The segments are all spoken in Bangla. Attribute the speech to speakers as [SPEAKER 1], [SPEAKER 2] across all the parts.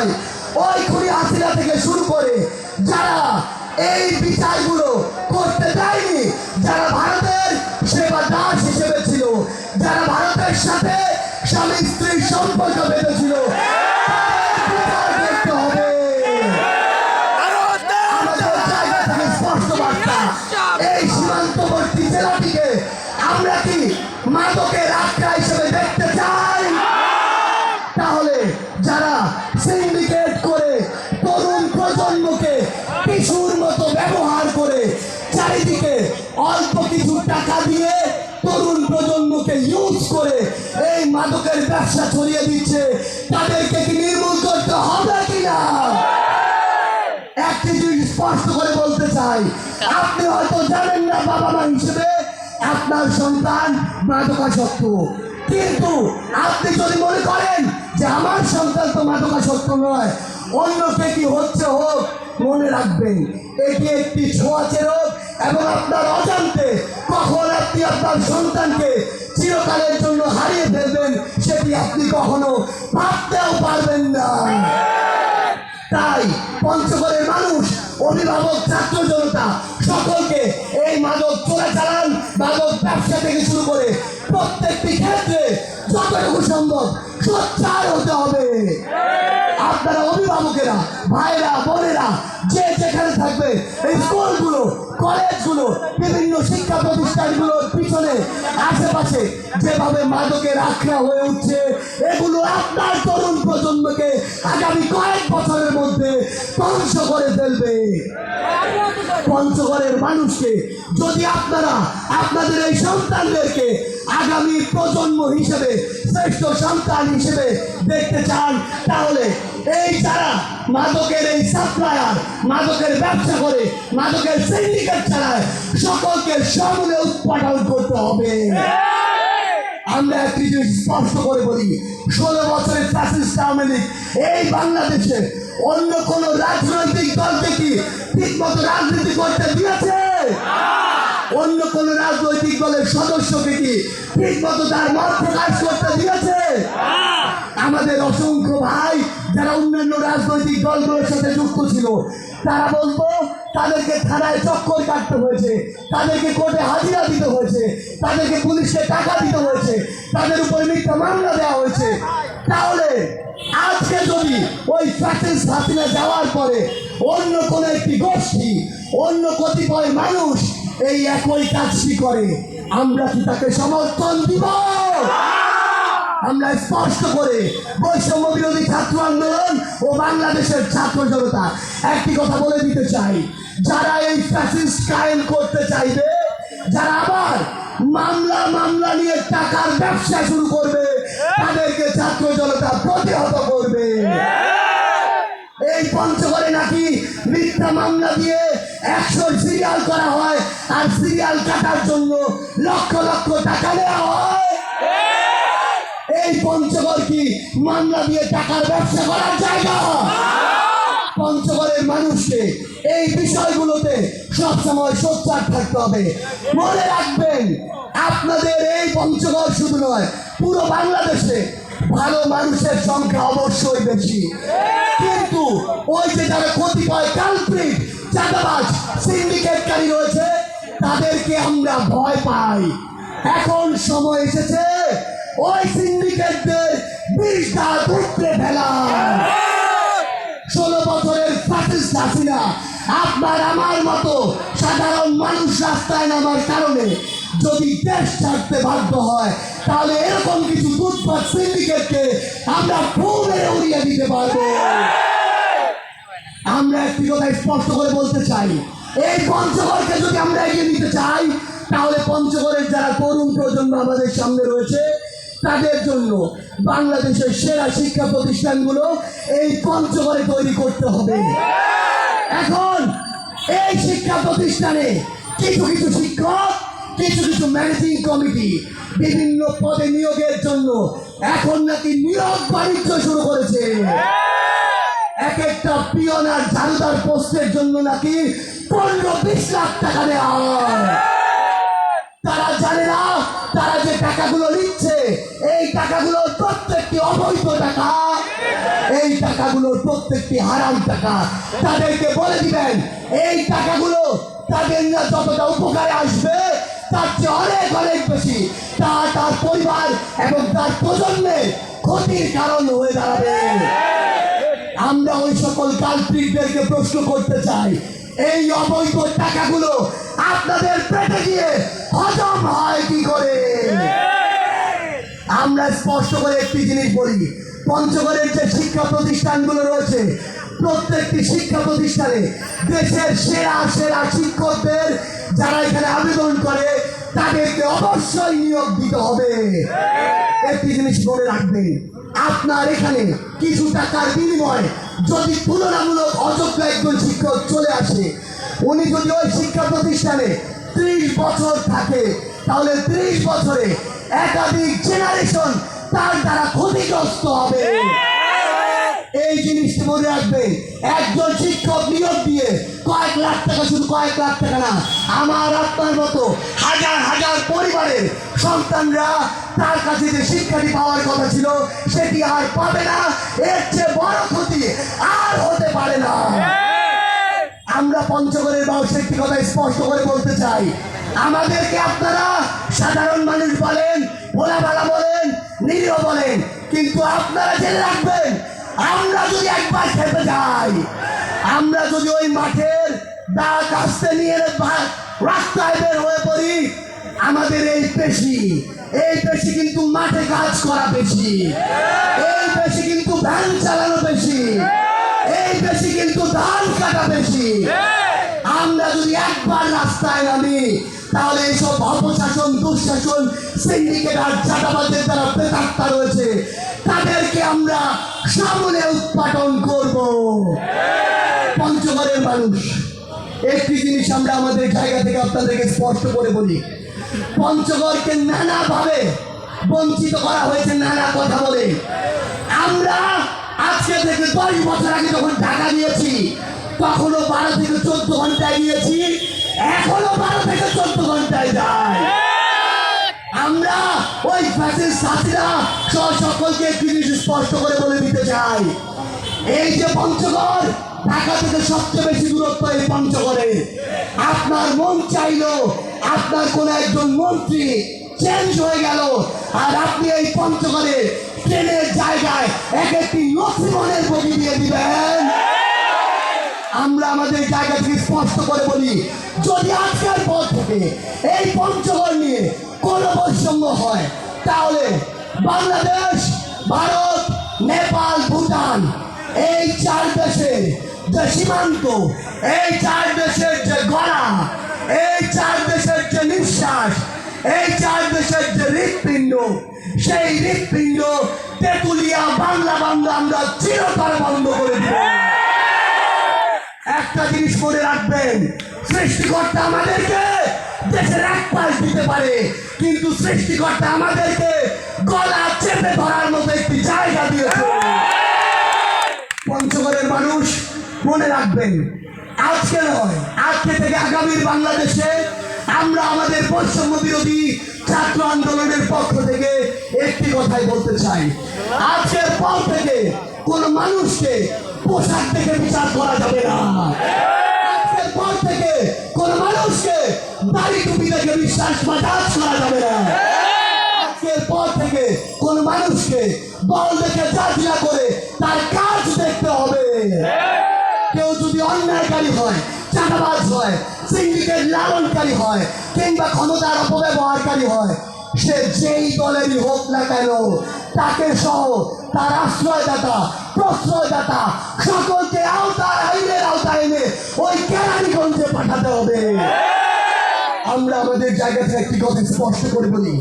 [SPEAKER 1] চাই ওই খুনি আসিলা থেকে শুরু করে যারা এই বিচারগুলো যারা সিন্ডিকেট করে তরুণ প্রজন্মকে কিশোর মতো ব্যবহার করে চারিদিকে অল্প কিছু টাকা দিয়ে তরুণ প্রজন্মকে ইউজ করে এই মাদকের ব্যবসা ছড়িয়ে দিচ্ছে। তাদেরকে কি নির্মূল করতে হবে কিনা? একটি জিনিস স্পষ্ট করে বলতে চাই। আপনি হয়তো জানেন না বাবা মা হিসেবে আপনার সন্তান মাদকাসক্ত। কিন্তু আপনি যদি মনে করেন যে আমার সন্তান তো মাদকাসক্ত নয় অন্য কে হচ্ছে হোক মনে রাখবেন। এটি একটি ছোঁয়াচে রোগ এবং আপনার অজান্তে কখন আপনি আপনার সন্তানকে চিরকালের জন্য হারিয়ে ফেলবেন, সেটি আপনি কখনো ভাবতেও পারবেন না। তাই পঞ্চগড়ের মানুষ, অভিভাবক, ছাত্র জনতা, সকলকে এই মাদক চোরাচালান, মাদক ব্যবসা থেকে হতে হবে। আপনারা অভিভাবকেরা ভাইরা বোনেরা, যে যেখানে থাকবে, এই স্কুলগুলো, কলেজগুলো, বিভিন্ন শিক্ষা প্রতিষ্ঠানগুলোর পিছনে, আশেপাশে যেভাবে মাদকের আখড়া হয়ে উঠছে, এগুলো আপনার তরুণ প্রজন্মকে আগামী কয়েক বছরের মধ্যে ধ্বংস করে ফেলবে। পঞ্চগড়ের মানুষকে, যদি আপনারা আপনাদের এই সন্তানদেরকে আগামী প্রজন্ম হিসেবে শ্রেষ্ঠ সন্তান হিসেবে দেখতে চান, তাহলে এই যারা মাদকের এই সাপ্লায়ার, মাদকের ব্যবসা করে, মাদকের সিন্ডিকেট চালায়, সকলকে সমূলে উৎপাদন করতে হবে। আমরা একটি জিনিস স্পষ্ট করে বলি, ষোলো বছরের ফ্যাসিস্ট আওয়ামী এই বাংলাদেশে অন্য কোন রাজনৈতিক দলকে কি আমাদের অসংখ্য ভাই যারা অন্যান্য রাজনৈতিক দলগুলোর সাথে যুক্ত ছিল, তারা বলতো, তাদেরকে থানায় চক্কর কাটতে হয়েছে, তাদেরকে কোর্টে হাজিরা দিতে হয়েছে, তাদেরকে পুলিশকে টাকা দিতে হয়েছে, তাদের উপর মিথ্যা মামলা দেওয়া হয়েছে। তাহলে আজকে যদি ওই ফ্যাসিস্ট হাসিনা যাওয়ার পরে অন্য কোন একটি গোষ্ঠী, অন্য কতিপয় মানুষ এই একই কাজটি করে? আমরা কি তাকে সমর্থন দিব? আমরা স্পষ্ট করে বৈষম্য বিরোধী ছাত্র আন্দোলন ও বাংলাদেশের ছাত্র জনতা একটি কথা বলে দিতে চাই। যারা এই ফ্যাসিস্ট কায়েম করতে চাইবে, যারা আবার মামলা মামলা নিয়ে টাকার ব্যবসা শুরু করবে, তাদেরকে ছাত্র জনতা প্রতিহত করবে। এই পঞ্চগড়ে নাকি মিথ্যা মামলা দিয়ে একশো সিরিয়াল করা হয় আর সিরিয়াল কাটার জন্য লক্ষ লক্ষ টাকা দেওয়া হয়। এই পঞ্চগড় কি মামলা দিয়ে টাকার ব্যবসা করার জায়গা। পঞ্চগড়ের মানুষকে এই বিষয়গুলোতে সবসময় সোচ্চার থাকতে হবে। মনে রাখবেন, আপনাদের এই পঞ্চগড় শুধু নয়, পুরো বাংলাদেশে ভালো মানুষের সংখ্যা অবশ্যই বেশি। কিন্তু ওই যে যারা কতিপয় কালপ্রিট চাঁদাবাজ সিন্ডিকেটকারী রয়েছে, তাদেরকে আমরা ভয় পাই। এখন সময় এসেছে, ওই সিন্ডিকেটদের বিষ দাঁত ফেলা। ষোলো বছরের ফাটিস্ট হাসিনা, আপনার আমার মতো সাধারণ মানুষ রাস্তায় নামার কারণে যদি দেশ ছাড়তে বাধ্য হয়, তাহলে এরকম কিছু দুধপাত সিন্ডিকেটকে আমরা ফুলে উড়িয়ে দিতে পারব। আমরা একটি কথা স্পষ্ট করে বলতে চাই। এই পঞ্চগড়কে যদি আমরা এগিয়ে নিতে চাই, তাহলে পঞ্চগড়ের যারা তরুণ প্রজন্ম আমাদের সামনে রয়েছে, তাদের জন্য বাংলাদেশের সেরা শিক্ষা প্রতিষ্ঠানগুলো এই পঞ্চগড়ে তৈরি করতে হবে। এখন এই শিক্ষা প্রতিষ্ঠানে কিছু কিছু শিক্ষক, কিছু কিছু ম্যানেজিং কমিটি বিভিন্ন পদে নিয়োগের জন্য এখন নাকি নিয়োগ বাণিজ্য শুরু করেছে। এক একটা পিয়ন আর ঝাড়ুদার পোস্টের জন্য নাকি পনেরো বিশ লাখ টাকা দেওয়া তারা জানে না, তারা যে টাকাগুলো নিচ্ছে, এই টাকাগুলো প্রত্যেকটি অবৈধ টাকা, এই টাকাগুলো প্রত্যেকটি হারাম টাকা। তাদেরকে বলে দিবেন, এই টাকাগুলো তাদের না যতটা উপকারে আসবে, তার চেয়ে অনেক অনেক বেশি। তা তার পরিবার এবং তার প্রজন্মের ক্ষতির কারণ হয়ে দাঁড়াবে। আমরা ওই সকল কালপ্রিটদেরকে প্রশ্ন করতে চাই। এই অবৈধ টাকাগুলো আপনাদের পেটে গিয়ে হজম হয় কি করে? আমরা স্পষ্ট করে একটি জিনিস বলি, পঞ্চগড়ের যে শিক্ষা প্রতিষ্ঠানগুলো রয়েছে, প্রত্যেকটি শিক্ষা প্রতিষ্ঠানে দেশের সেরা সেরা শিক্ষকদের যারা এখানে আবেদন করে, তাদেরকে অবশ্যই নিয়োগ দিতে হবে। একটি জিনিস মনে রাখবেন আপনার এখানে কিছু টাকার বিনিময়ে যদি তুলনামূলক অযোগ্য একজন শিক্ষক চলে আসে, উনি যদি ওই শিক্ষা প্রতিষ্ঠানে ত্রিশ বছর থাকে, তাহলে ত্রিশ বছরে একাধিক জেনারেশন তার দ্বারা ক্ষতিগ্রস্ত হবে। এই মনে রাখবেন একজন শিক্ষক নিয়োগ দিয়ে কয়েক লাখ টাকা, শুধু কয়েক লাখ টাকা না, আমার আপনার মতো হাজার হাজার পরিবারের সন্তানরা তার কাছে যে শিক্ষাটি পাওয়ার কথা ছিল, সেটি আর পাবে না। এর চেয়ে বড় ক্ষতি আর হতে পারে না। আমরা পঞ্চগড়ের মানুষের একটি কথা স্পষ্ট করে বলতে চাই। আমাদেরকে আপনারা সাধারণ মানুষ বলেন, ভোলাভালা বলেন, নিরীহ বলেন, কিন্তু আপনারা জেনে রাখবেন আমরা যদি একবার খেতে যাই, আমরা যদি ওই মাঠের দা কাস্তে নিয়ে রাস্তায় বের হয়ে পড়ি, আমাদের এই পেশি এই পেশি কিন্তু মাঠে কাজ করা পেশি, এই পেশি কিন্তু ভ্যান চালানো পেশি, এই পেশি কিন্তু ধান কাটা পেশি। আমরা যদি একবার রাস্তায় নামি, তাহলে এইসব অপশাসন, দুঃশাসন, সিন্ডিকেট আর চাটাবাদের দ্বারা প্রেতাত্মা রয়েছে। তাদেরকে আমরা সামনে উৎপাদন করব। পঞ্চগড়ের মানুষ, একটি জিনিস আমরা আমাদের জায়গা থেকে আপনাদেরকে স্পষ্ট করে বলি। পঞ্চগড়কে নানাভাবে বঞ্চিত করা হয়েছে, নানা কথা বলে। আমরা আজকে থেকে দশ বছর আগে যখন ঢাকা দিয়েছি তখনও বারো থেকে চোদ্দ ঘন্টায় গিয়েছি, এখনও বারো থেকে চোদ্দ ঘন্টায় যায় আমরা ওই ফ্যাসিস সাথীরা সকলকে জিনিস স্পষ্ট করে বলে দিতে চাই। এই যে পঞ্চগড়, ঢাকা থেকে সবচেয়ে বেশি দূরত্ব এই পঞ্চগড়ে। আপনার মন চাইলো, আপনার কোন একজন মন্ত্রী চেঞ্জ হয়ে গেল, আর আপনি এই পঞ্চগড়ে ট্রেনের জায়গায় এক একটি নথিমনের বগি দিয়ে দিবেন। আমরা আমাদের জায়গা থেকে স্পষ্ট করে বলি, যদি আজকের পর থেকে এই পঞ্চগড় নিয়ে কোনো বৈষম্য হয়। তাহলে বাংলাদেশ, ভারত, নেপাল, ভুটান, এই চার দেশের যে সীমান্ত, এই চার দেশের যে গড়া, এই চার দেশের যে নিঃশ্বাস, এই চার দেশের যে হৃৎপিণ্ড, সেই হৃৎপিণ্ড তেতুলিয়া বাংলা বাংলা আমরা চিরতরে বন্ধ করে দেব। একটা জিনিস মনে রাখবেন, সৃষ্টিকর্তা আমাদেরকে দেশের এক পাশ দিতে পারে। কিন্তু সৃষ্টিকর্তা আমাদেরকে গলা চেপে ধরার মতো একটি জায়গা দিয়েছে। পঞ্চগড়ের মানুষ মনে রাখবেন, আজকে নয়, আজকে থেকে আগামীর বাংলাদেশে আমরা আমাদের বৈষম্য বিরোধী ছাত্র আন্দোলনের পক্ষ থেকে একটি কথাই বলতে চাই। আজকের পর থেকে কোন মানুষকে পোশাক থেকে বিচার করা যাবে না। আজকের পর থেকে কোন মানুষকে দাড়ি টুপি থেকে বিশ্বাস বা জাজ করা যাবে না। আজকের পর থেকে কোন মানুষকে দল দেখে না করে তার কাজ দেখতে হবে। কেউ যদি অন্যায়কারী হয়, চাঁদাবাজ হয়, সিন্ডিকেট লালনকারী হয়, কিংবা ক্ষমতার অপব্যবহারকারী হয়, সে যেই দলেরই হোক না কেন, তাকে সহ তার আশ্রয়দাতা, প্রশ্রয়দাতা, সকলকে আওতার আইনের আওতায় এনে ওই কেরানীগঞ্জে পাঠাতে হবে। আমরা আমাদের জায়গা থেকে একটি কথা স্পষ্ট করে বলি।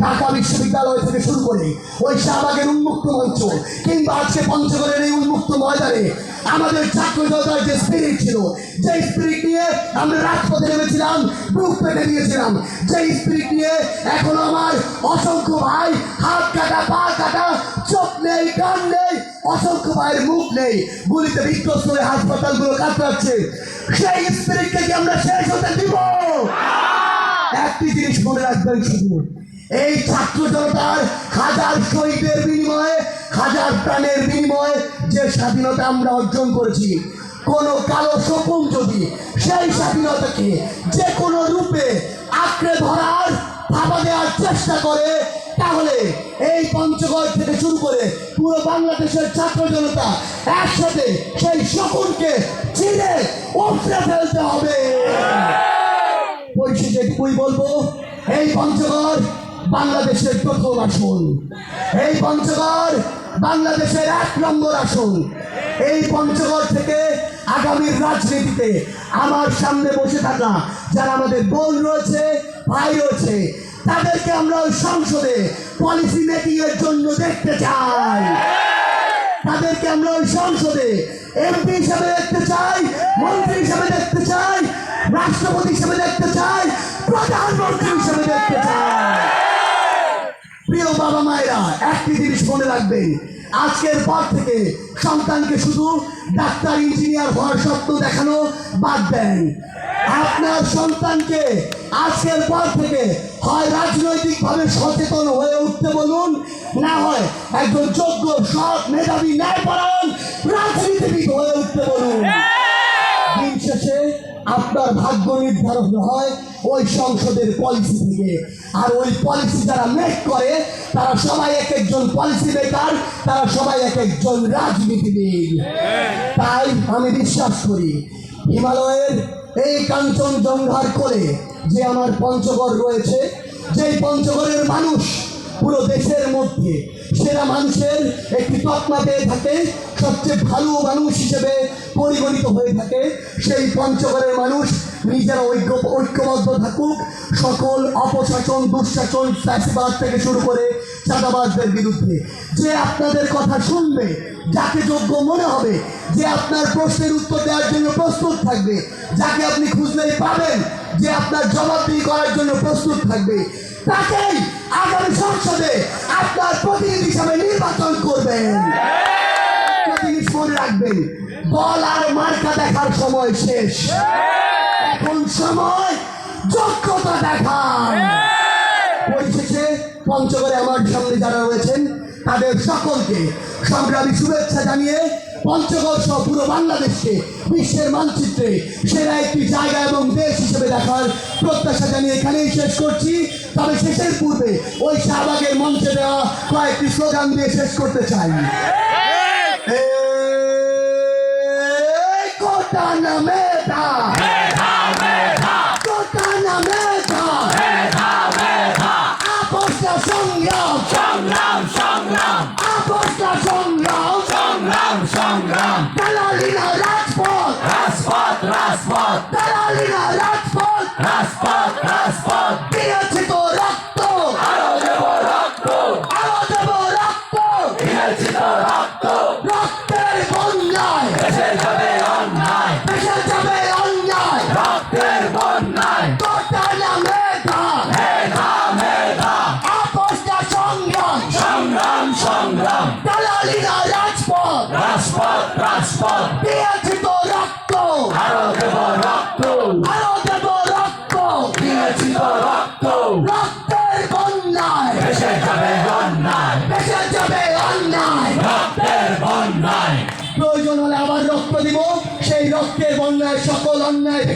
[SPEAKER 1] ঢাকা বিশ্ববিদ্যালয় থেকে শুরু করে। ওই শাহবাগের উন্মুক্ত মঞ্চ, কিংবা আজকে পঞ্চগড়ের এই উন্মুক্ত ময়দানে আমাদের ছাত্র জনতার যে স্পিরিট ছিল, যে স্পিরিট নিয়ে আমরা রাজপথে নেমেছিলাম বুক পেতে দিয়েছিলাম। যে স্পিরিট নিয়ে এখন আমার অসংখ্য ভাই হাত কাটা, পা কাটা, চোখ নেই, কান নেই, অসংখ্য ভাইয়ের মুখ নেই। গুলিতে বিধ্বস্ত হয়ে হাসপাতালগুলো কাতরাচ্ছে। সেই স্পিরিটকে কি আমরা শেষ হতে দিব? একটি জিনিস মনে রাখবেন শুধু এই ছাত্র জনতার হাজার শহীদের বিনিময়ে হাজার প্রাণের বিনিময়ে যে স্বাধীনতা আমরা অর্জন করেছি কোন কালো শকুন যদি সেই স্বাধীনতাকে যে কোনো রূপে আঁকড়ে ধরার ভাবা দেওয়ার চেষ্টা করে তাহলে এই পঞ্চগড় থেকে শুরু করে পুরো বাংলাদেশের ছাত্র জনতা একসাথে সেই শকুনকে চিনে উপড়ে ফেলতে হবে। পরিশেষে এটুকুই বলব এই পঞ্চগড় বাংলাদেশের প্রথম আসন। এই পঞ্চগড় বাংলাদেশের এক নম্বর আসন। এই পঞ্চগড় থেকে আগামীর রাজনীতিতে আমার সামনে বসে থাকা যারা আমাদের বোন রয়েছে, ভাই রয়েছে, তাদেরকে আমরা ওই সংসদে পলিসি মেকিং এর জন্য দেখতে চাই। তাদেরকে আমরা ওই সংসদে এমপি হিসাবে দেখতে চাই, মন্ত্রী হিসাবে দেখতে চাই, রাষ্ট্রপতি হিসাবে দেখতে চাই, প্রধানমন্ত্রী হিসাবে দেখতে চাই। প্রিয় বাবা মায়েরা, একটি জিনিস মনে রাখবেন আজকের পর থেকে সন্তানকে শুধু ডাক্তার, ইঞ্জিনিয়ার হওয়ার স্বপ্ন দেখানো বাদ দেন। আপনার সন্তানকে আজকের পর থেকে হয় রাজনৈতিকভাবে সচেতন হয়ে উঠতে বলুন, না হয় একজন যোগ্য, সৎ, মেধাবী ন্যায় ন্যায়পরায়ণ, রাজনীতিবিদ হয়ে উঠতে বলুন। আপনার ভাগ্য নির্ধারণ হয় ওই সংসদের পলিসি থেকে। আর ওই পলিসি যারা মেক করে, তারা সবাই এক একজন পলিসি মেকার তারা সবাই এক একজন রাজনীতিবিদ। তাই আমি বিশ্বাস করি, হিমালয়ের এই কাঞ্চন জঙ্ঘার করে যে আমার পঞ্চগড় রয়েছে, যেই পঞ্চগড়ের মানুষ পুরো দেশের মধ্যে, সেরা মানুষের একটি তকমা পেয়ে থাকে সবচেয়ে ভালো মানুষ হিসেবে পরিগণিত হয়ে থাকে। সেই পঞ্চগড়ের মানুষ নিজেরা ঐক্য, ঐক্যবদ্ধ থাকুক। সকল অপশাসন, দুঃশাসন চাষিবাদ থেকে শুরু করে চাঁদাবাজদের বিরুদ্ধে। যে আপনাদের কথা শুনবে, যাকে যোগ্য মনে হবে, যে আপনার প্রশ্নের উত্তর দেওয়ার জন্য প্রস্তুত থাকবে, যাকে আপনি খুঁজলেই পাবেন, যে আপনার জবাবদিহি করার জন্য প্রস্তুত থাকবে, তাকেই আগামী সংসদে আপনার প্রতিনিধি হিসাবে নির্বাচন করবেন। রাখবেন বল আর মার্কা দেখার সময় শেষ। এখন সময়, যোগ্যতা দেখার। পরিশেষে পঞ্চগড়ে আমার সামনে যারা রয়েছেন, তাদের সকলকে সংগ্রামী শুভেচ্ছা জানিয়ে পঞ্চগড় সহ পুরো বাংলাদেশকে বিশ্বের মানচিত্রে সেরা একটি জায়গা এবং দেশ হিসেবে দেখার প্রত্যাশা জানিয়ে এখানেই শেষ করছি। তবে শেষের পূর্বে ওই শাহবাগের মঞ্চে দেওয়া কয়েকটি স্লোগান দিয়ে শেষ করতে চাই। এই কোটা না মেধা কোটা না মেধা আপোষটা সংগ্রাম
[SPEAKER 2] সংগ্রাম সংগ্রাম
[SPEAKER 1] আপোষটা সংগ্রাম
[SPEAKER 2] সংগ্রাম সংগ্রাম
[SPEAKER 1] দালালি না রাজপথ
[SPEAKER 2] রাজপথ রাজপথ
[SPEAKER 1] দালালি না রাজপথ
[SPEAKER 2] রাজপথ রাজপথ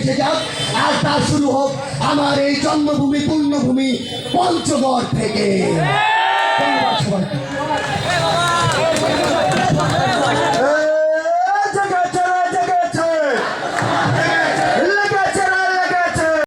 [SPEAKER 1] ভেসে যাক আর তা শুরু হোক আমার এই জন্মভূমি পূর্ণভূমি পঞ্চগড় থেকে।